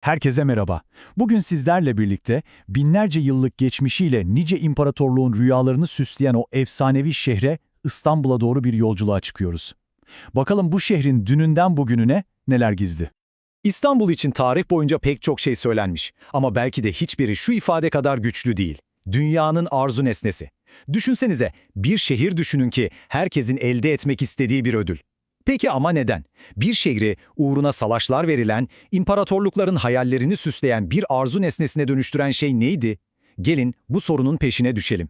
Herkese merhaba. Bugün sizlerle birlikte binlerce yıllık geçmişiyle nice imparatorluğun rüyalarını süsleyen o efsanevi şehre İstanbul'a doğru bir yolculuğa çıkıyoruz. Bakalım bu şehrin dününden bugününe neler gizli? İstanbul için tarih boyunca pek çok şey söylenmiş ama belki de hiçbiri şu ifade kadar güçlü değil. Dünyanın arzu nesnesi. Düşünsenize bir şehir düşünün ki herkesin elde etmek istediği bir ödül. Peki ama neden? Bir şehri uğruna savaşlar verilen, imparatorlukların hayallerini süsleyen bir arzu nesnesine dönüştüren şey neydi? Gelin bu sorunun peşine düşelim.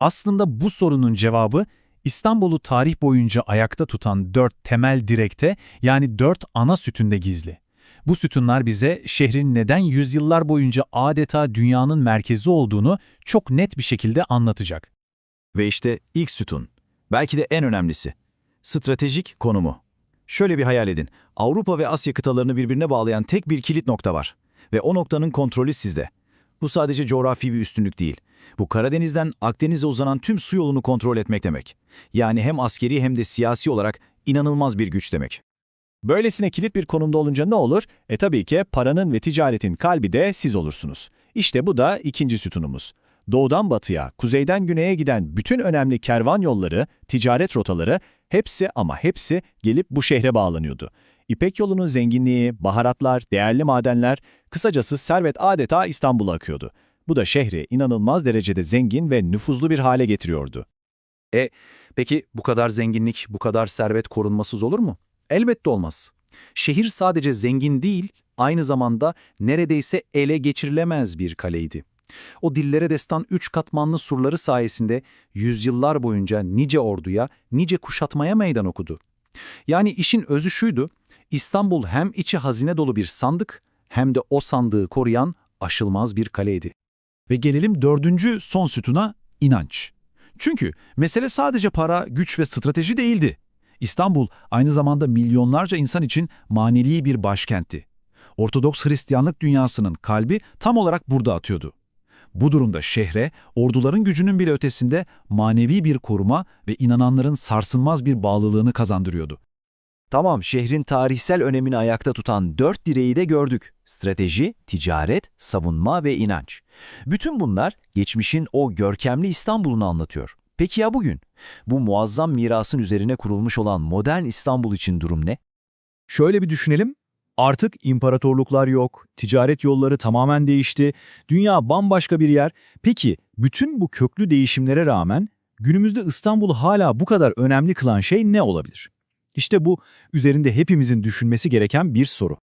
Aslında bu sorunun cevabı İstanbul'u tarih boyunca ayakta tutan dört temel direkte yani dört ana sütünde gizli. Bu sütunlar bize şehrin neden yüzyıllar boyunca adeta dünyanın merkezi olduğunu çok net bir şekilde anlatacak. Ve işte ilk sütun. Belki de en önemlisi. Stratejik konumu. Şöyle bir hayal edin. Avrupa ve Asya kıtalarını birbirine bağlayan tek bir kilit nokta var. Ve o noktanın kontrolü sizde. Bu sadece coğrafi bir üstünlük değil. Bu Karadeniz'den Akdeniz'e uzanan tüm su yolunu kontrol etmek demek. Yani hem askeri hem de siyasi olarak inanılmaz bir güç demek. Böylesine kilit bir konumda olunca ne olur? E tabii ki paranın ve ticaretin kalbi de siz olursunuz. İşte bu da ikinci sütunumuz. Doğudan batıya, kuzeyden güneye giden bütün önemli kervan yolları, ticaret rotaları hepsi ama hepsi gelip bu şehre bağlanıyordu. İpek yolunun zenginliği, baharatlar, değerli madenler, kısacası servet adeta İstanbul'a akıyordu. Bu da şehri inanılmaz derecede zengin ve nüfuzlu bir hale getiriyordu. E, peki bu kadar zenginlik, bu kadar servet korunmasız olur mu? Elbette olmaz. Şehir sadece zengin değil, aynı zamanda neredeyse ele geçirilemez bir kaleydi. O dillere destan üç katmanlı surları sayesinde yüzyıllar boyunca nice orduya, nice kuşatmaya meydan okudu. Yani işin özü şuydu, İstanbul hem içi hazine dolu bir sandık, hem de o sandığı koruyan aşılmaz bir kaleydi. Ve gelelim dördüncü son sütuna inanç. Çünkü mesele sadece para, güç ve strateji değildi. İstanbul aynı zamanda milyonlarca insan için manevi bir başkentti. Ortodoks Hristiyanlık dünyasının kalbi tam olarak burada atıyordu. Bu durumda şehre, orduların gücünün bile ötesinde manevi bir koruma ve inananların sarsılmaz bir bağlılığını kazandırıyordu. Tamam, şehrin tarihsel önemini ayakta tutan dört direği de gördük. Strateji, ticaret, savunma ve inanç. Bütün bunlar geçmişin o görkemli İstanbul'unu anlatıyor. Peki ya bugün? Bu muazzam mirasın üzerine kurulmuş olan modern İstanbul için durum ne? Şöyle bir düşünelim. Artık imparatorluklar yok, ticaret yolları tamamen değişti, dünya bambaşka bir yer. Peki bütün bu köklü değişimlere rağmen günümüzde İstanbul'u hala bu kadar önemli kılan şey ne olabilir? İşte bu üzerinde hepimizin düşünmesi gereken bir soru.